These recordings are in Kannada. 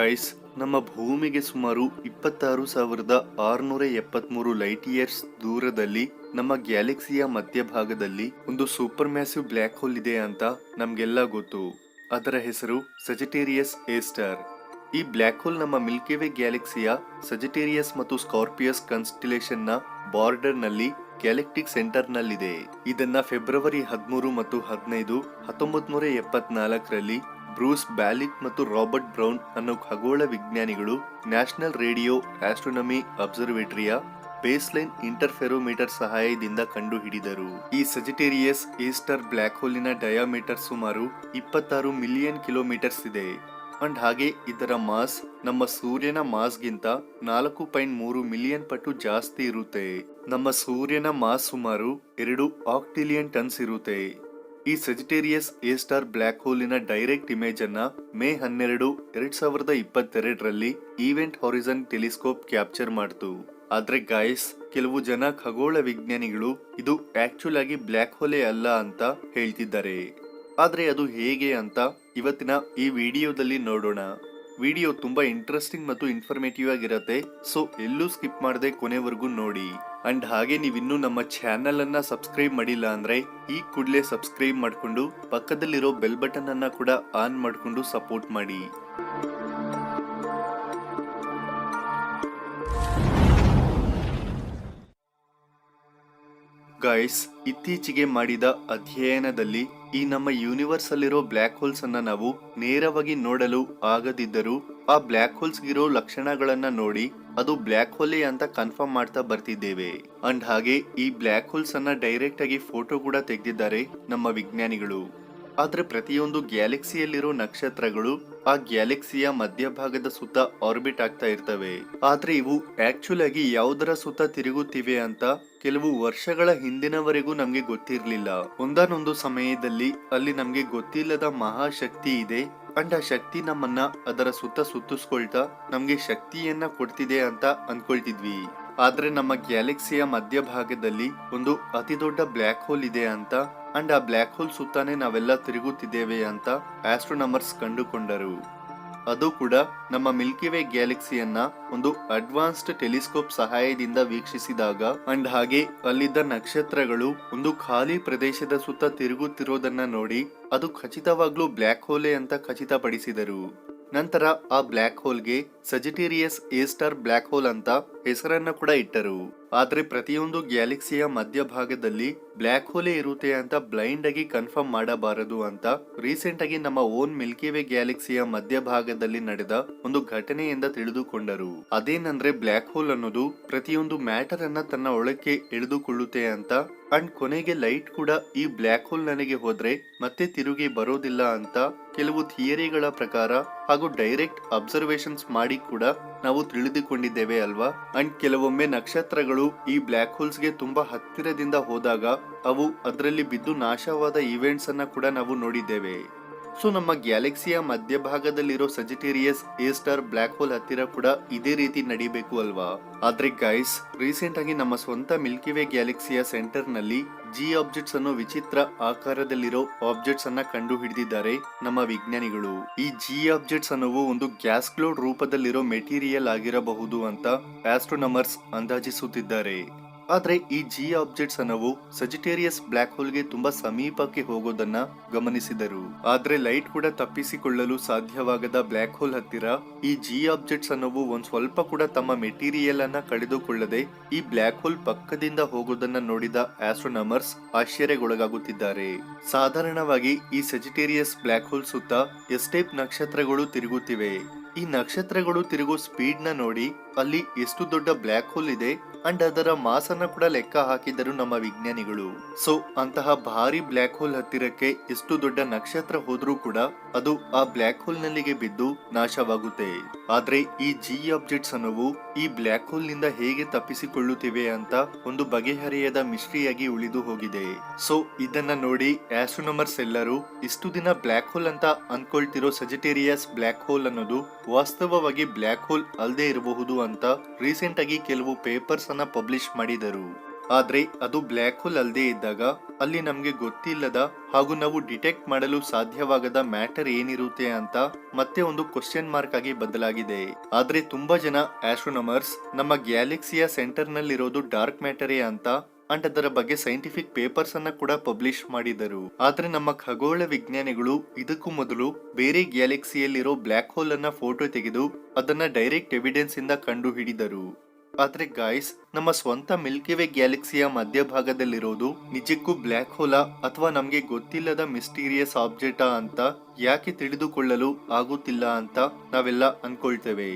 ಗೈಸ್ ನಮ್ಮ ಭೂಮಿಗೆ ಸುಮಾರು ಇಪ್ಪತ್ತಾರು ಸಾವಿರದ ಆರುನೂರ ಎಪ್ಪತ್ಮೂರು ಲೈಟ್ ಇಯರ್ಸ್ ದೂರದಲ್ಲಿ ನಮ್ಮ ಗ್ಯಾಲಕ್ಸಿಯ ಮಧ್ಯಭಾಗದಲ್ಲಿ ಒಂದು ಸೂಪರ್ ಮ್ಯಾಸಿವ್ ಬ್ಲ್ಯಾಕ್ ಹೋಲ್ ಇದೆ ಅಂತ ನಮ್ಗೆಲ್ಲ ಗೊತ್ತು. ಅದರ ಹೆಸರು ಸಜಿಟೇರಿಯಸ್ ಎ ಸ್ಟಾರ್ ಈ ಬ್ಲ್ಯಾಕ್ ಹೋಲ್ ನಮ್ಮ ಮಿಲ್ಕಿವೆ ಗ್ಯಾಲೆಕ್ಸಿಯ ಸಜಿಟೇರಿಯಸ್ ಮತ್ತು ಸ್ಕಾರ್ಪಿಯಸ್ ಕನ್ಸ್ಟಿಲೇಷನ್ನ ಬಾರ್ಡರ್ನಲ್ಲಿ ಗ್ಯಾಲೆಕ್ಟಿಕ್ ಸೆಂಟರ್ ನಲ್ಲಿದೆ. ಇದನ್ನ ಫೆಬ್ರವರಿ ಹದಿಮೂರು ಮತ್ತು ಹದಿನೈದು ಹತ್ತೊಂಬತ್ ನೂರ ಎಪ್ಪತ್ನಾಲ್ಕರಲ್ಲಿ ಬ್ರೂಸ್ ಬ್ಯಾಲಿಕ್ ಮತ್ತು ರಾಬರ್ಟ್ ಬ್ರೌನ್ ಅನ್ನೋ ಖಗೋಳ ವಿಜ್ಞಾನಿಗಳು ನ್ಯಾಷನಲ್ ರೇಡಿಯೋ ಆಸ್ಟ್ರೋನಮಿ ಅಬ್ಸರ್ವೇಟರಿಯ ಬೇಸ್ಲೈನ್ ಇಂಟರ್ಫೆರೋಮೀಟರ್ ಸಹಾಯದಿಂದ ಕಂಡುಹಿಡಿದರು. ಈ ಸಜಿಟೇರಿಯಸ್ ಈಸ್ಟರ್ ಬ್ಲ್ಯಾಕ್ ಹೋಲಿನ ಡಯಾಮೀಟರ್ ಸುಮಾರು ಇಪ್ಪತ್ತಾರು ಮಿಲಿಯನ್ ಕಿಲೋಮೀಟರ್ಸ್ ಇದೆ. ಅಂಡ್ ಹಾಗೆ ಇದರ ಮಾಸ್ ನಮ್ಮ ಸೂರ್ಯನ ಮಾಸ್ಗಿಂತ ನಾಲ್ಕು ಪಾಯಿಂಟ್ ಮೂರು ಮಿಲಿಯನ್ ಪಟ್ಟು ಜಾಸ್ತಿ ಇರುತ್ತೆ. ನಮ್ಮ ಸೂರ್ಯನ ಮಾಸ್ ಸುಮಾರು ಎರಡು ಆಕ್ಟಿಲಿಯನ್ ಟನ್ಸ್ ಇರುತ್ತೆ. ಈ ಸೆಜಿಟೇರಿಯಸ್ ಎ ಸ್ಟಾರ್ ಬ್ಲ್ಯಾಕ್ ಹೋಲಿನ ಡೈರೆಕ್ಟ್ ಇಮೇಜ್ ಅನ್ನ ಮೇ ಹನ್ನೆರಡು, ಎರಡ್ ಸಾವಿರದ ಇಪ್ಪತ್ತೆರಡರಲ್ಲಿ ಈವೆಂಟ್ ಹಾರಿಸನ್ ಟೆಲಿಸ್ಕೋಪ್ ಕ್ಯಾಪ್ಚರ್ ಮಾಡ್ತು. ಆದ್ರೆ ಗಾಯಸ್ ಕೆಲವು ಜನ ಖಗೋಳ ವಿಜ್ಞಾನಿಗಳು ಇದು ಆಕ್ಚುಲ್ ಆಗಿ ಬ್ಲ್ಯಾಕ್ ಹೋಲೇ ಅಲ್ಲ ಅಂತ ಹೇಳ್ತಿದ್ದಾರೆ. ಆದ್ರೆ ಅದು ಹೇಗೆ ಅಂತ ಇವತ್ತಿನ ಈ ವಿಡಿಯೋದಲ್ಲಿ ನೋಡೋಣ. ವಿಡಿಯೋ ತುಂಬಾ ಇಂಟ್ರೆಸ್ಟಿಂಗ್ ಮತ್ತು ಇನ್ಫಾರ್ಮೇಟಿವ್ ಆಗಿರತ್ತೆ. ಸೊ ಎಲ್ಲೂ ಸ್ಕಿಪ್ ಮಾಡದೆ ಕೊನೆವರೆಗೂ ನೋಡಿ. ಅಂಡ್ ಹಾಗೆ ನೀವಿನ್ನೂ ನಮ್ಮ ಚಾನೆಲ್ ಅನ್ನ ಸಬ್ಸ್ಕ್ರೈಬ್ ಮಾಡಿಲ್ಲ ಅಂದ್ರೆ, ಈ ಕೂಡಲೇ ಸಬ್ಸ್ಕ್ರೈಬ್ ಮಾಡ್ಕೊಂಡು ಪಕ್ಕದಲ್ಲಿರೋ ಬೆಲ್ ಬಟನ್ ಅನ್ನ ಕೂಡ ಆನ್ ಮಾಡ್ಕೊಂಡು ಸಪೋರ್ಟ್ ಮಾಡಿ. ಗೈಸ್ ಇತ್ತೀಚೆಗೆ ಮಾಡಿದ ಅಧ್ಯಯನದಲ್ಲಿ ಈ ನಮ್ಮ ಯೂನಿವರ್ಸ್ ಅಲ್ಲಿರೋ ಬ್ಲ್ಯಾಕ್ ಹೋಲ್ಸ್ ಅನ್ನ ನಾವು ನೇರವಾಗಿ ನೋಡಲು ಆಗದಿದ್ದರೂ ಆ ಬ್ಲ್ಯಾಕ್ ಹೋಲ್ಸ್ ಇರೋ ಲಕ್ಷಣಗಳನ್ನ ನೋಡಿ ಅದು ಬ್ಲ್ಯಾಕ್ ಹೋಲೇ ಅಂತ ಕನ್ಫರ್ಮ್ ಮಾಡ್ತಾ ಬರ್ತಿದ್ದೇವೆ. ಅಂಡ್ ಹಾಗೆ ಈ ಬ್ಲ್ಯಾಕ್ ಹೋಲ್ಸ್ ಅನ್ನ ಡೈರೆಕ್ಟ್ ಆಗಿ ಫೋಟೋ ಕೂಡ ತೆಗೆದಿದ್ದಾರೆ ನಮ್ಮ ವಿಜ್ಞಾನಿಗಳು. ಆದ್ರೆ ಪ್ರತಿಯೊಂದು ಗ್ಯಾಲಕ್ಸಿಯಲ್ಲಿರೋ ನಕ್ಷತ್ರಗಳು ಆ ಗ್ಯಾಲೆಕ್ಸಿಯ ಮಧ್ಯಭಾಗದ ಸುತ್ತ ಆರ್ಬಿಟ್ ಆಗ್ತಾ ಇರ್ತವೆ. ಆದ್ರೆ ಇವು ಆಕ್ಚುಲ್ ಆಗಿ ಯಾವುದರ ಸುತ್ತ ತಿರುಗುತ್ತಿವೆ ಅಂತ ಕೆಲವು ವರ್ಷಗಳ ಹಿಂದಿನವರೆಗೂ ನಮ್ಗೆ ಗೊತ್ತಿರ್ಲಿಲ್ಲ. ಒಂದಾನೊಂದು ಸಮಯದಲ್ಲಿ ಅಲ್ಲಿ ನಮ್ಗೆ ಗೊತ್ತಿಲ್ಲದ ಮಹಾಶಕ್ತಿ ಇದೆ. ಅಂಡ್ ಆ ಶಕ್ತಿ ನಮ್ಮನ್ನ ಅದರ ಸುತ್ತ ಸುತ್ತಿಸ್ಕೊಳ್ತಾ ನಮ್ಗೆ ಶಕ್ತಿಯನ್ನ ಕೊಡ್ತಿದೆ ಅಂತ ಅನ್ಕೊಳ್ತಿದ್ವಿ. ಆದ್ರೆ ನಮ್ಮ ಗ್ಯಾಲಕ್ಸಿಯ ಮಧ್ಯಭಾಗದಲ್ಲಿ ಒಂದು ಅತಿ ದೊಡ್ಡ ಬ್ಲ್ಯಾಕ್ ಹೋಲ್ ಇದೆ ಅಂತ, ಅಂಡ್ ಆ ಬ್ಲ್ಯಾಕ್ ಹೋಲ್ ಸುತ್ತಾನೆ ನಾವೆಲ್ಲ ತಿರುಗುತ್ತಿದ್ದೇವೆ ಅಂತ ಆಸ್ಟ್ರೋನಮರ್ಸ್ ಕಂಡುಕೊಂಡರು. ಅದು ಕೂಡ ನಮ್ಮ ಮಿಲ್ಕಿವೇ ಗ್ಯಾಲಕ್ಸಿಯನ್ನ ಒಂದು ಅಡ್ವಾನ್ಸ್ಡ್ ಟೆಲಿಸ್ಕೋಪ್ ಸಹಾಯದಿಂದ ವೀಕ್ಷಿಸಿದಾಗ, ಅಂಡ್ ಹಾಗೆ ಅಲ್ಲಿದ್ದ ನಕ್ಷತ್ರಗಳು ಒಂದು ಖಾಲಿ ಪ್ರದೇಶದ ಸುತ್ತ ತಿರುಗುತ್ತಿರೋದನ್ನ ನೋಡಿ ಅದು ಖಚಿತವಾಗ್ಲೂ ಬ್ಲ್ಯಾಕ್ ಹೋಲೆ ಅಂತ ಖಚಿತಪಡಿಸಿದರು. ನಂತರ ಆ black ಹೋಲ್ಗೆ Sagittarius A star black hole ಅಂತ ಹೆಸರನ್ನ ಕೂಡ ಇಟ್ಟರು. ಆದ್ರೆ ಪ್ರತಿಯೊಂದು ಗ್ಯಾಲಕ್ಸಿಯ ಮಧ್ಯಭಾಗದಲ್ಲಿ ಬ್ಲ್ಯಾಕ್ ಹೋಲೇ ಇರುತ್ತೆ ಅಂತ ಬ್ಲೈಂಡ್ ಆಗಿ ಕನ್ಫರ್ಮ್ ಮಾಡಬಾರದು ಅಂತ ರೀಸೆಂಟ್ ಆಗಿ ನಮ್ಮ ಓನ್ ಮಿಲ್ಕಿವೇ ಗ್ಯಾಲಕ್ಸಿಯ ಮಧ್ಯಭಾಗದಲ್ಲಿ ನಡೆದ ಒಂದು ಘಟನೆಯಿಂದ ತಿಳಿದುಕೊಂಡರು. ಅದೇನಂದ್ರೆ ಬ್ಲ್ಯಾಕ್ ಹೋಲ್ ಅನ್ನೋದು ಪ್ರತಿಯೊಂದು ಮ್ಯಾಟರ್ ಅನ್ನ ತನ್ನ ಒಳಕ್ಕೆ ಎಳೆದುಕೊಳ್ಳುತ್ತೆ ಅಂತ ಅಂಡ್ ಕೊನೆಗೆ ಲೈಟ್ ಕೂಡ ಈ ಬ್ಲ್ಯಾಕ್ ಹೋಲ್ ನನಗೆ ಹೋದ್ರೆ ಮತ್ತೆ ತಿರುಗಿ ಬರೋದಿಲ್ಲ ಅಂತ ಕೆಲವು ಥಿಯರಿಗಳ ಪ್ರಕಾರ ಹಾಗೂ ಡೈರೆಕ್ಟ್ ಅಬ್ಸರ್ವೇಷನ್ಸ್ ಮಾಡಿ ಕೂಡ ನಾವು ತಿಳಿದುಕೊಂಡಿದ್ದೇವೆ ಅಲ್ವಾ? ಅಂಡ್ ಕೆಲವೊಮ್ಮೆ ನಕ್ಷತ್ರಗಳು ಈ ಬ್ಲ್ಯಾಕ್ ಹೋಲ್ಸ್ಗೆ ತುಂಬಾ ಹತ್ತಿರದಿಂದ ಹೋದಾಗ ಅವು ಅದರಲ್ಲಿ ಬಿದ್ದು ನಾಶವಾದ ಇವೆಂಟ್ಸ್ ಅನ್ನ ಕೂಡ ನಾವು ನೋಡಿದ್ದೇವೆ. ಸೊ ನಮ್ಮ ಗ್ಯಾಲಕ್ಸಿಯ ಮಧ್ಯಭಾಗದಲ್ಲಿರೋ Sagittarius A star black hole ಹತ್ತಿರ ಕೂಡ ಇದೇ ರೀತಿ ನಡಿಬೇಕು ಅಲ್ವಾ? ಆದ್ರೆ ಗೈಸ್ ರೀಸೆಂಟ್ ಆಗಿ ನಮ್ಮ ಸ್ವಂತ ಮಿಲ್ಕಿವೇ ಗ್ಯಾಲೆಕ್ಸಿಯ ಸೆಂಟರ್ನಲ್ಲಿ ಜಿ ಆಬ್ಜೆಕ್ಟ್ಸ್ ಅನ್ನೋ ವಿಚಿತ್ರ ಆಕಾರದಲ್ಲಿರೋ ಆಬ್ಜೆಕ್ಟ್ಸ್ ಅನ್ನ ಕಂಡು ಹಿಡಿದಿದ್ದಾರೆ ನಮ್ಮ ವಿಜ್ಞಾನಿಗಳು. ಈ ಜಿ ಆಬ್ಜೆಕ್ಟ್ಸ್ ಅನ್ನೋವು ಒಂದು ಗ್ಯಾಸ್ ಕ್ಲೋಡ್ ರೂಪದಲ್ಲಿರೋ ಮೆಟೀರಿಯಲ್ ಆಗಿರಬಹುದು ಅಂತ ಆಸ್ಟ್ರೋನಮರ್ಸ್ ಅಂದಾಜಿಸುತ್ತಿದ್ದಾರೆ. ಆದ್ರೆ ಈ ಜಿ ಆಬ್ಜೆಕ್ಟ್ಸ್ ಅನ್ನವು ಸಜಿಟೇರಿಯಸ್ ಬ್ಲ್ಯಾಕ್ ಹೋಲ್ಗೆ ತುಂಬಾ ಸಮೀಪಕ್ಕೆ ಹೋಗೋದನ್ನ ಗಮನಿಸಿದರು. ಆದ್ರೆ ಲೈಟ್ ಕೂಡ ತಪ್ಪಿಸಿಕೊಳ್ಳಲು ಸಾಧ್ಯವಾಗದ ಬ್ಲ್ಯಾಕ್ ಹೋಲ್ ಹತ್ತಿರ ಈ ಜಿ ಆಬ್ಜೆಕ್ಟ್ಸ್ ಅನ್ನವು ಒಂದ್ ಸ್ವಲ್ಪ ಕೂಡ ತಮ್ಮ ಮೆಟೀರಿಯಲ್ ಅನ್ನ ಕಳೆದುಕೊಳ್ಳದೆ ಈ ಬ್ಲ್ಯಾಕ್ ಹೋಲ್ ಪಕ್ಕದಿಂದ ಹೋಗೋದನ್ನ ನೋಡಿದ ಆಸ್ಟ್ರೋನಮರ್ಸ್ ಆಶ್ಚರ್ಯಗೊಳಗಾಗುತ್ತಿದ್ದಾರೆ. ಸಾಧಾರಣವಾಗಿ ಈ ಸಜಿಟೇರಿಯಸ್ ಬ್ಲ್ಯಾಕ್ ಹೋಲ್ ಸುತ್ತ ಎಸ್ಟೇಪ್ ನಕ್ಷತ್ರಗಳು ತಿರುಗುತ್ತಿವೆ. ಈ ನಕ್ಷತ್ರಗಳು ತಿರುಗೋ ಸ್ಪೀಡ್ನ ನೋಡಿ ಅಲ್ಲಿ ಎಷ್ಟು ದೊಡ್ಡ ಬ್ಲ್ಯಾಕ್ ಹೋಲ್ ಇದೆ ಅಂಡ್ ಅದರ ಮಾಸ್ ಅನ್ನ ಕೂಡ ಲೆಕ್ಕ ಹಾಕಿದರು ನಮ್ಮ ವಿಜ್ಞಾನಿಗಳು. ಸೊ ಅಂತಹ ಭಾರಿ ಬ್ಲ್ಯಾಕ್ ಹೋಲ್ ಹತ್ತಿರಕ್ಕೆ ಎಷ್ಟು ದೊಡ್ಡ ನಕ್ಷತ್ರ ಹೋದ್ರೂ ಕೂಡ ಅದು ಆ ಬ್ಲ್ಯಾಕ್ ಹೋಲ್ ನಲ್ಲಿಗೆ ಬಿದ್ದು ನಾಶವಾಗುತ್ತೆ. ಆದ್ರೆ ಈ ಜಿ ಆಬ್ಜೆಕ್ಟ್ಸ್ ಅನ್ನೋವು ಈ ಬ್ಲ್ಯಾಕ್ ಹೋಲ್ನಿಂದ ಹೇಗೆ ತಪ್ಪಿಸಿಕೊಳ್ಳುತ್ತಿವೆ ಅಂತ ಒಂದು ಬಗೆಹರಿಯದ ಮಿಸ್ಟ್ರಿಯಾಗಿ ಉಳಿದು ಹೋಗಿದೆ. ಸೊ ಇದನ್ನ ನೋಡಿ ಆಸ್ಟ್ರೋನಮರ್ಸ್ ಎಲ್ಲರೂ ಇಷ್ಟು ದಿನ ಬ್ಲ್ಯಾಕ್ ಹೋಲ್ ಅಂತ ಅನ್ಕೊಳ್ತಿರೋ ಸಜಿಟೇರಿಯಸ್ ಬ್ಲ್ಯಾಕ್ ಹೋಲ್ ಅನ್ನೋದು ವಾಸ್ತವವಾಗಿ ಬ್ಲ್ಯಾಕ್ ಹೋಲ್ ಅಲ್ಲದೆ ಇರಬಹುದು ಅಂತ ರೀಸೆಂಟ್ ಆಗಿ ಕೆಲವು ಪೇಪರ್ಸ್ ಅನ್ನ ಪಬ್ಲಿಷ್ ಮಾಡಿದರು. ಆದ್ರೆ ಅದು ಬ್ಲ್ಯಾಕ್ ಹೋಲ್ ಅಲ್ಲದೆ ಇದ್ದಾಗ ಅಲ್ಲಿ ನಮ್ಗೆ ಗೊತ್ತಿಲ್ಲದ ಹಾಗೂ ನಾವು ಡಿಟೆಕ್ಟ್ ಮಾಡಲು ಸಾಧ್ಯವಾಗದ ಮ್ಯಾಟರ್ ಏನಿರುತ್ತೆ ಅಂತ ಮತ್ತೆ ಒಂದು ಕ್ವಶನ್ ಮಾರ್ಕ್ ಆಗಿ ಬದಲಾಗಿದೆ. ಆದ್ರೆ ತುಂಬಾ ಜನ ಆಸ್ಟ್ರೋನಮರ್ಸ್ ನಮ್ಮ ಗ್ಯಾಲಕ್ಸಿಯ ಸೆಂಟರ್ ನಲ್ಲಿರೋದು ಡಾರ್ಕ್ ಮ್ಯಾಟರೇ ಅಂತ ಅಂಡ್ ಅದರ ಬಗ್ಗೆ ಸೈಂಟಿಫಿಕ್ ಪೇಪರ್ಸ್ ಅನ್ನ ಕೂಡ ಪಬ್ಲಿಷ್ ಮಾಡಿದರು. ಆದ್ರೆ ನಮ್ಮ ಖಗೋಳ ವಿಜ್ಞಾನಿಗಳು ಇದಕ್ಕೂ ಮೊದಲು ಬೇರೆ ಗ್ಯಾಲಕ್ಸಿಯಲ್ಲಿರೋ ಬ್ಲ್ಯಾಕ್ ಹೋಲ್ ಅನ್ನ ಫೋಟೋ ತೆಗೆದು ಅದನ್ನ ಡೈರೆಕ್ಟ್ ಎವಿಡೆನ್ಸ್ ಇಂದ ಕಂಡು ಹಿಡಿದರು. ಆದ್ರೆ ಗಾಯ್ಸ್ ನಮ್ಮ ಸ್ವಂತ ಮಿಲ್ಕಿವೇ ಗ್ಯಾಲಕ್ಸಿಯ ಮಧ್ಯಭಾಗದಲ್ಲಿರೋದು ನಿಜಕ್ಕೂ ಬ್ಲ್ಯಾಕ್ ಹೋಲಾ ಅಥವಾ ನಮ್ಗೆ ಗೊತ್ತಿಲ್ಲದ ಮಿಸ್ಟೀರಿಯಸ್ ಆಬ್ಜೆಕ್ಟಾ ಅಂತ ಯಾಕೆ ತಿಳಿದುಕೊಳ್ಳಲು ಆಗುತ್ತಿಲ್ಲ ಅಂತ ನಾವೆಲ್ಲ ಅನ್ಕೊಳ್ತೇವೆ.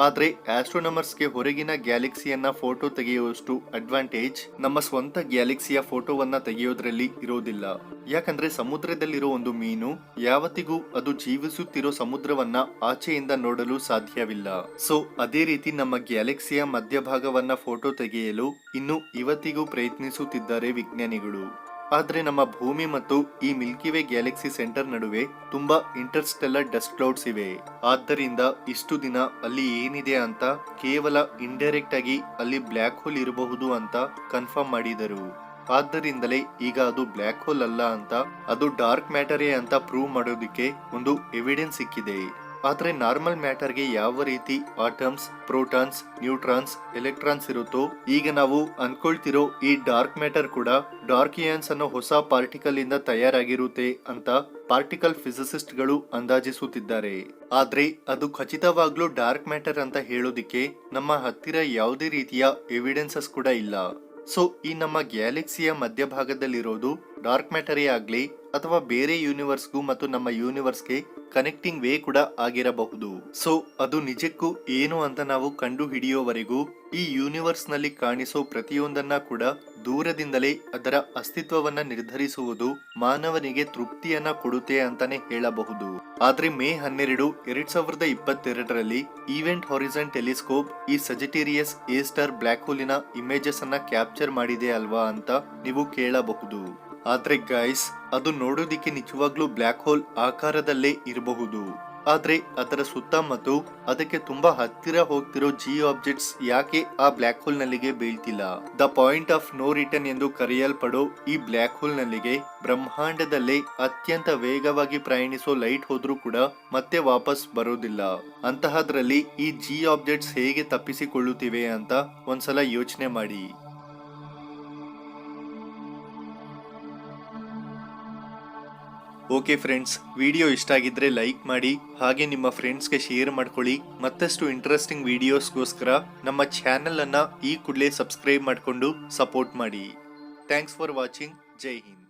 ಆದ್ರೆ ಆಸ್ಟ್ರೋನಮರ್ಸ್ಗೆ ಹೊರಗಿನ ಗ್ಯಾಲಕ್ಸಿಯನ್ನ ಫೋಟೋ ತೆಗೆಯುವಷ್ಟು ಅಡ್ವಾಂಟೇಜ್ ನಮ್ಮ ಸ್ವಂತ ಗ್ಯಾಲಕ್ಸಿಯ ಫೋಟೋವನ್ನ ತೆಗೆಯೋದ್ರಲ್ಲಿ ಇರೋದಿಲ್ಲ. ಯಾಕಂದ್ರೆ ಸಮುದ್ರದಲ್ಲಿರೋ ಒಂದು ಮೀನು ಯಾವತ್ತಿಗೂ ಅದು ಜೀವಿಸುತ್ತಿರೋ ಸಮುದ್ರವನ್ನ ಆಚೆಯಿಂದ ನೋಡಲು ಸಾಧ್ಯವಿಲ್ಲ. ಸೊ, ಅದೇ ರೀತಿ ನಮ್ಮ ಗ್ಯಾಲಕ್ಸಿಯ ಮಧ್ಯಭಾಗವನ್ನ ಫೋಟೋ ತೆಗೆಯಲು ಇನ್ನು ಇವತ್ತಿಗೂ ಪ್ರಯತ್ನಿಸುತ್ತಿದ್ದಾರೆ ವಿಜ್ಞಾನಿಗಳು. ಆದ್ರೆ ನಮ್ಮ ಭೂಮಿ ಮತ್ತು ಈ ಮಿಲ್ಕಿವೇ ಗ್ಯಾಲಕ್ಸಿ ಸೆಂಟರ್ ನಡುವೆ ತುಂಬಾ ಇಂಟರ್ಸ್ಟೆಲ್ಲರ್ ಡಸ್ಟ್ ಕ್ಲೌಡ್ಸ್ ಇವೆ. ಆದ್ದರಿಂದ ಇಷ್ಟು ದಿನ ಅಲ್ಲಿ ಏನಿದೆ ಅಂತ ಕೇವಲ ಇಂಡೈರೆಕ್ಟ್ ಆಗಿ ಅಲ್ಲಿ ಬ್ಲ್ಯಾಕ್ ಹೋಲ್ ಇರಬಹುದು ಅಂತ ಕನ್ಫರ್ಮ್ ಮಾಡಿದರು. ಆದ್ದರಿಂದಲೇ ಈಗ ಅದು ಬ್ಲ್ಯಾಕ್ ಹೋಲ್ ಅಲ್ಲ ಅಂತ, ಅದು ಡಾರ್ಕ್ ಮ್ಯಾಟರೇ ಅಂತ ಪ್ರೂವ್ ಮಾಡೋದಕ್ಕೆ ಒಂದು ಎವಿಡೆನ್ಸ್ ಸಿಕ್ಕಿದೆ. ಆದ್ರೆ ನಾರ್ಮಲ್ ಮ್ಯಾಟರ್ಗೆ ಯಾವ ರೀತಿ ಆಟಮ್ಸ್, ಪ್ರೋಟಾನ್ಸ್, ನ್ಯೂಟ್ರಾನ್ಸ್, ಎಲೆಕ್ಟ್ರಾನ್ಸ್ ಇರುತ್ತೋ, ಈಗ ನಾವು ಅನ್ಕೊಳ್ತಿರೋ ಈ ಡಾರ್ಕ್ ಮ್ಯಾಟರ್ ಕೂಡ ಡಾರ್ಕಿಯನ್ಸ್ ಅನ್ನೋ ಹೊಸ ಪಾರ್ಟಿಕಲ್ ಇಂದ ತಯಾರಾಗಿರುತ್ತೆ ಅಂತ ಪಾರ್ಟಿಕಲ್ ಫಿಸಿಸಿಸ್ಟ್ಗಳು ಅಂದಾಜಿಸುತ್ತಿದ್ದಾರೆ. ಆದ್ರೆ ಅದು ಖಚಿತವಾಗ್ಲೂ ಡಾರ್ಕ್ ಮ್ಯಾಟರ್ ಅಂತ ಹೇಳೋದಿಕ್ಕೆ ನಮ್ಮ ಹತ್ತಿರ ಯಾವುದೇ ರೀತಿಯ ಎವಿಡೆನ್ಸಸ್ ಕೂಡ ಇಲ್ಲ. ಸೊ, ಈ ನಮ್ಮ ಗ್ಯಾಲಕ್ಸಿಯ ಮಧ್ಯಭಾಗದಲ್ಲಿರೋದು ಡಾರ್ಕ್ ಮ್ಯಾಟರೇ ಆಗ್ಲಿ ಅಥವಾ ಬೇರೆ ಯೂನಿವರ್ಸ್ಗೂ ಮತ್ತು ನಮ್ಮ ಯೂನಿವರ್ಸ್ಗೆ ಕನೆಕ್ಟಿಂಗ್ ವೇ ಕೂಡ ಆಗಿರಬಹುದು. ಸೊ ಅದು ನಿಜಕ್ಕೂ ಏನು ಅಂತ ನಾವು ಕಂಡು ಹಿಡಿಯೋವರೆಗೂ ಈ ಯೂನಿವರ್ಸ್ನಲ್ಲಿ ಕಾಣಿಸೋ ಪ್ರತಿಯೊಂದನ್ನ ಕೂಡ ದೂರದಿಂದಲೇ ಅದರ ಅಸ್ತಿತ್ವವನ್ನ ನಿರ್ಧರಿಸುವುದು ಮಾನವನಿಗೆ ತೃಪ್ತಿಯನ್ನ ಕೊಡುತ್ತೆ ಅಂತಾನೆ ಹೇಳಬಹುದು. ಆದ್ರೆ ಮೇ ಹನ್ನೆರಡು, ಎರಡ್ ಸಾವಿರದ ಇಪ್ಪತ್ತೆರಡರಲ್ಲಿ ಈವೆಂಟ್ ಹಾರಿಸನ್ ಟೆಲಿಸ್ಕೋಪ್ ಈ Sagittarius A star star black ಹೋಲಿನ images ಅನ್ನ ಕ್ಯಾಪ್ಚರ್ ಮಾಡಿದೆ ಅಲ್ವಾ ಅಂತ ನೀವು ಕೇಳಬಹುದು. ಆದ್ರೆ ಗೈಸ್ ಅದು ನೋಡೋದಿಕ್ಕೆ ನಿಜವಾಗ್ಲೂ ಬ್ಲ್ಯಾಕ್ ಹೋಲ್ ಆಕಾರದಲ್ಲೇ ಇರಬಹುದು. ಆದ್ರೆ ಅದರ ಸುತ್ತ ಮತ್ತು ಅದಕ್ಕೆ ತುಂಬಾ ಹತ್ತಿರ ಹೋಗ್ತಿರೋ ಜಿ ಆಬ್ಜೆಕ್ಟ್ಸ್ ಯಾಕೆ ಆ ಬ್ಲ್ಯಾಕ್ ಹೋಲ್ ನಲ್ಲಿಗೆ ಬೀಳ್ತಿಲ್ಲ? The point of no return ಎಂದು ಕರೆಯಲ್ಪಡೋ ಈ ಬ್ಲ್ಯಾಕ್ ಹೋಲ್ ನಲ್ಲಿಗೆ ಬ್ರಹ್ಮಾಂಡದಲ್ಲೇ ಅತ್ಯಂತ ವೇಗವಾಗಿ ಪ್ರಯಾಣಿಸೋ ಲೈಟ್ ಹೋದ್ರೂ ಕೂಡ ಮತ್ತೆ ವಾಪಸ್ ಬರೋದಿಲ್ಲ. ಅಂತಹದ್ರಲ್ಲಿ ಈ ಜಿ ಆಬ್ಜೆಕ್ಟ್ಸ್ ಹೇಗೆ ತಪ್ಪಿಸಿಕೊಳ್ಳುತ್ತಿವೆ ಅಂತ ಒಂದ್ಸಲ ಯೋಚನೆ ಮಾಡಿ. ಓಕೆ ಫ್ರೆಂಡ್ಸ್ ವಿಡಿಯೋ ಇಷ್ಟ ಆಗಿದ್ರೆ ಲೈಕ್ ಮಾಡಿ, ಹಾಗೆ ನಿಮ್ಮ ಫ್ರೆಂಡ್ಸ್ಗೆ ಶೇರ್ ಮಾಡ್ಕೊಳ್ಳಿ. ಮತ್ತಷ್ಟು ಇಂಟ್ರೆಸ್ಟಿಂಗ್ ವಿಡಿಯೋಸ್ಗೋಸ್ಕರ ನಮ್ಮ ಚಾನೆಲ್ ಅನ್ನ ಈ ಕೂಡಲೇ ಸಬ್ಸ್ಕ್ರೈಬ್ ಮಾಡಿಕೊಂಡು ಸಪೋರ್ಟ್ ಮಾಡಿ. Thanks for watching Jai Hind